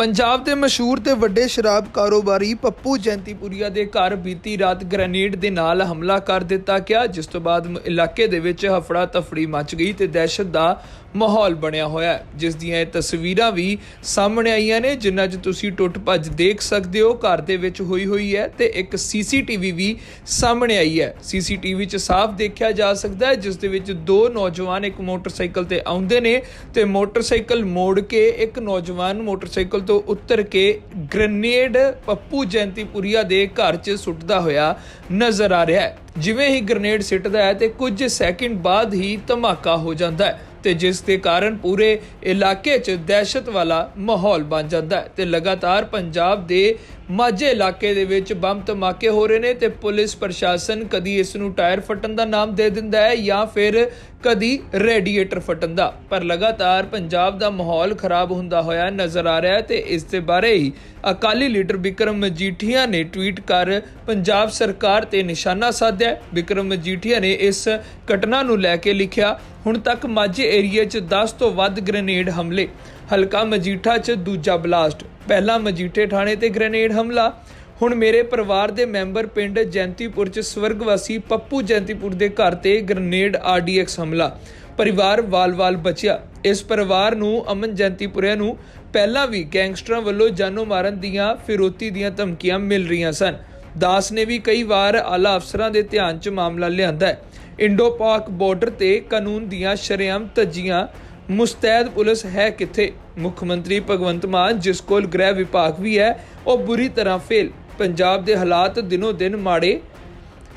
ਪੰਜਾਬ ਦੇ ਮਸ਼ਹੂਰ ਤੇ ਵੱਡੇ ਸ਼ਰਾਬ ਕਾਰੋਬਾਰੀ ਪੱਪੂ ਜੈਂਤੀਪੁਰੀਆ ਦੇ ਘਰ ਬੀਤੀ ਰਾਤ ਗ੍ਰੈਨੇਡ ਦੇ ਨਾਲ ਹਮਲਾ ਕਰ ਦਿੱਤਾ ਗਿਆ, ਜਿਸ ਤੋਂ ਬਾਅਦ ਇਲਾਕੇ ਦੇ ਵਿੱਚ ਹਫੜਾ ਤਫੜੀ ਮਚ ਗਈ ਤੇ ਦਹਿਸ਼ਤ ਦਾ ਮਾਹੌਲ ਬਣਿਆ ਹੋਇਆ ਹੈ। ਜਿਸ ਦੀਆਂ ਇਹ ਤਸਵੀਰਾਂ ਵੀ ਸਾਹਮਣੇ ਆਈਆਂ ਨੇ, ਜਿਨ੍ਹਾਂ 'ਚ ਤੁਸੀਂ ਟੁੱਟ ਭੱਜ ਦੇਖ ਸਕਦੇ ਹੋ। ਘਰ ਦੇ ਵਿੱਚ ਹੋਈ ਹੋਈ ਹੈ ਤੇ ਇੱਕ ਸੀਸੀਟੀਵੀ ਵੀ ਸਾਹਮਣੇ ਆਈ ਹੈ। ਸੀਸੀਟੀਵੀ 'ਚ ਸਾਫ਼ ਦੇਖਿਆ ਜਾ ਸਕਦਾ ਹੈ, ਜਿਸ ਦੇ ਵਿੱਚ ਦੋ ਨੌਜਵਾਨ ਇੱਕ ਮੋਟਰਸਾਈਕਲ ਤੇ ਆਉਂਦੇ ਨੇ ਤੇ ਮੋਟਰਸਾਈਕਲ ਮੋੜ ਕੇ ਇੱਕ ਨੌਜਵਾਨ ਮੋਟਰਸਾਈਕਲ ਤੋਂ ਉਤਰ ਕੇ ਗ੍ਰੇਨੇਡ ਪੱਪੂ ਜੈਂਤੀਪੁਰੀਆ ਦੇ ਘਰ 'ਚ ਸੁੱਟਦਾ ਹੋਇਆ ਨਜ਼ਰ ਆ ਰਿਹਾ ਹੈ। ਜਿਵੇਂ ਹੀ ਗ੍ਰੇਨੇਡ ਸਿੱਟਦਾ ਹੈ ਤੇ ਕੁਝ ਸੈਕਿੰਡ ਬਾਅਦ ਹੀ ਧਮਾਕਾ ਹੋ ਜਾਂਦਾ ਹੈ ਤੇ ਜਿਸ ਦੇ ਕਾਰਨ ਪੂਰੇ ਇਲਾਕੇ 'ਚ ਦਹਿਸ਼ਤ ਵਾਲਾ ਮਾਹੌਲ ਬਣ ਜਾਂਦਾ ਹੈ ਤੇ ਲਗਾਤਾਰ ਪੰਜਾਬ ਦੇ ਮਾਝੇ ਇਲਾਕੇ ਦੇ ਵਿੱਚ ਬੰਬ ਧਮਾਕੇ ਹੋ ਰਹੇ ਨੇ ਤੇ ਪੁਲਿਸ ਪ੍ਰਸ਼ਾਸਨ ਕਦੀ ਇਸ ਨੂੰ ਟਾਇਰ ਫਟਣ ਦਾ ਨਾਮ ਦੇ ਦਿੰਦਾ ਹੈ ਜਾਂ ਫਿਰ ਕਦੀ ਰੇਡੀਏਟਰ ਫਟਣ ਦਾ ਪਰ ਲਗਾਤਾਰ ਪੰਜਾਬ ਦਾ ਮਾਹੌਲ ਖਰਾਬ ਹੁੰਦਾ ਹੋਇਆ ਨਜ਼ਰ ਆ ਰਿਹਾ ਹੈ ਤੇ ਇਸ ਦੇ ਬਾਰੇ ਹੀ ਅਕਾਲੀ ਲੀਡਰ ਬਿਕਰਮ ਮਜੀਠੀਆ ਨੇ ਟਵੀਟ ਕਰ ਪੰਜਾਬ ਸਰਕਾਰ ਤੇ ਨਿਸ਼ਾਨਾ ਸਾਧਿਆ ਹੈ। ਬਿਕਰਮ ਮਜੀਠੀਆ ਨੇ ਇਸ ਘਟਨਾ ਨੂੰ ਲੈ ਕੇ ਲਿਖਿਆ, ਹੁਣ ਤੱਕ ਮਾਝੇ ਏਰੀਆ 'ਚ 10 ਤੋਂ ਵੱਧ ਗ੍ਰੇਨੇਡ ਹਮਲੇ, ਹਲਕਾ ਮਜੀਠਾ 'ਚ ਦੂਜਾ ਬਲਾਸਟ ਪਹਿਲਾਂ ਮਜੀਠੇ ਥਾਣੇ ਤੇ ਗ੍ਰੇਨੇਡ ਹਮਲਾ। ਹੁਣ ਮੇਰੇ ਪਰਿਵਾਰ ਦੇ ਮੈਂਬਰ ਪਿੰਡ ਜੈਂਤੀਪੁਰ 'ਚ ਸਵਰਗਵਾਸੀ ਪੱਪੂ ਜੈਂਤੀਪੁਰ ਦੇ ਘਰ ਤੇ ਗ੍ਰੇਨੇਡ ਆਰਡੀਐਕਸ ਹਮਲਾ। ਪਰਿਵਾਰ ਵਾਲ-ਵਾਲ ਬਚਿਆ। ਇਸ ਪਰਿਵਾਰ ਨੂੰ ਅਮਨ ਜੈਂਤੀਪੁਰਿਆ ਨੂੰ ਪਹਿਲਾਂ ਵੀ ਗੈਂਗਸਟਰਾਂ ਵੱਲੋਂ ਜਾਨੋਂ ਮਾਰਨ ਦੀਆਂ ਫਿਰੋਤੀ ਦੀਆਂ ਧਮਕੀਆਂ ਮਿਲ ਰਹੀਆਂ ਸਨ। ਦਾਸ ਨੇ ਵੀ ਕਈ ਵਾਰ ਆਲਾ ਅਫਸਰਾਂ ਦੇ ਧਿਆਨ 'ਚ ਮਾਮਲਾ ਲਿਆਂਦਾ ਹੈ। ਇੰਡੋ ਪਾਕ ਬਾਰਡਰ ਤੇ ਕਾਨੂੰਨ ਦੀਆਂ ਸ਼ਰੇਆਮ ਧੱਜੀਆਂ ਮੁਸਤੈਦ ਪੁਲਿਸ ਹੈ ਕਿੱਥੇ? ਮੁੱਖ ਮੰਤਰੀ ਭਗਵੰਤ ਮਾਨ, ਜਿਸ ਕੋਲ ਗ੍ਰਹਿ ਵਿਭਾਗ ਵੀ ਹੈ, ਉਹ ਬੁਰੀ ਤਰ੍ਹਾਂ ਫੇਲ। ਪੰਜਾਬ ਦੇ ਹਾਲਾਤ ਦਿਨੋ ਦਿਨ ਮਾੜੇ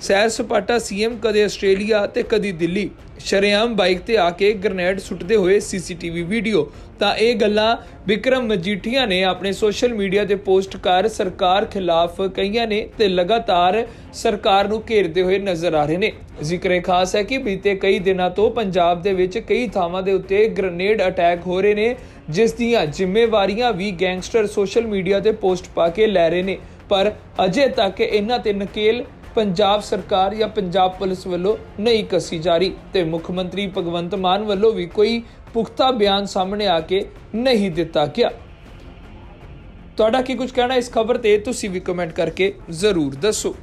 ਸੈਰ ਸਪਾਟਾ ਸੀਐਮ ਕਦੇ ਆਸਟ੍ਰੇਲੀਆ ਤੇ ਕਦੀ ਦਿੱਲੀ। ਸ਼ਰੇਆਮ ਬਾਈਕ ਤੇ ਆ ਕੇ ਗ੍ਰਨੇਡ ਸੁੱਟਦੇ ਹੋਏ ਸੀਸੀਟੀਵੀ ਵੀਡੀਓ। ਤਾਂ ਇਹ ਗੱਲਾਂ ਵਿਕਰਮ ਮਜੀਠੀਆ ਨੇ ਆਪਣੇ ਸੋਸ਼ਲ ਮੀਡੀਆ ਤੇ ਪੋਸਟ ਕਰ ਸਰਕਾਰ ਖਿਲਾਫ ਕਈਆਂ ਨੇ ਤੇ ਲਗਾਤਾਰ ਸਰਕਾਰ ਨੂੰ ਘੇਰਦੇ ਹੋਏ ਨਜ਼ਰ ਆ ਰਹੇ ਨੇ। ਜ਼ਿਕਰੇ ਖਾਸ ਹੈ ਕਿ ਬੀਤੇ ਕਈ ਦਿਨਾਂ ਤੋਂ ਪੰਜਾਬ ਦੇ ਵਿੱਚ ਕਈ ਥਾਵਾਂ ਦੇ ਉੱਤੇ ਗ੍ਰਨੇਡ ਅਟੈਕ ਹੋ ਰਹੇ ਨੇ, ਜਿਸ ਦੀਆਂ ਜ਼ਿੰਮੇਵਾਰੀਆਂ ਵੀ ਗੈਂਗਸਟਰ ਸੋਸ਼ਲ ਮੀਡੀਆ ਤੇ ਪੋਸਟ ਪਾ ਕੇ ਲੈ ਰਹੇ ਨੇ। ਪਰ ਅਜੇ ਤੱਕ ਇਹਨਾਂ ਤੇ ਨਕੇਲ ਪੰਜਾਬ ਸਰਕਾਰ ਜਾਂ ਪੰਜਾਬ ਪੁਲਿਸ ਵੱਲੋਂ ਨਹੀਂ ਕੱਸੀ ਜਾ ਰਹੀ ਤੇ ਮੁੱਖ ਮੰਤਰੀ ਭਗਵੰਤ ਮਾਨ ਵੱਲੋਂ ਵੀ ਕੋਈ ਪੁਖਤਾ ਬਿਆਨ ਸਾਹਮਣੇ ਆ ਕੇ ਨਹੀਂ ਦਿੱਤਾ ਗਿਆ। ਤੁਹਾਡਾ ਕੀ ਕੁਝ ਕਹਿਣਾ ਇਸ ਖਬਰ ਤੇ? ਤੁਸੀਂ ਵੀ ਕਮੈਂਟ ਕਰਕੇ ਜ਼ਰੂਰ ਦੱਸੋ।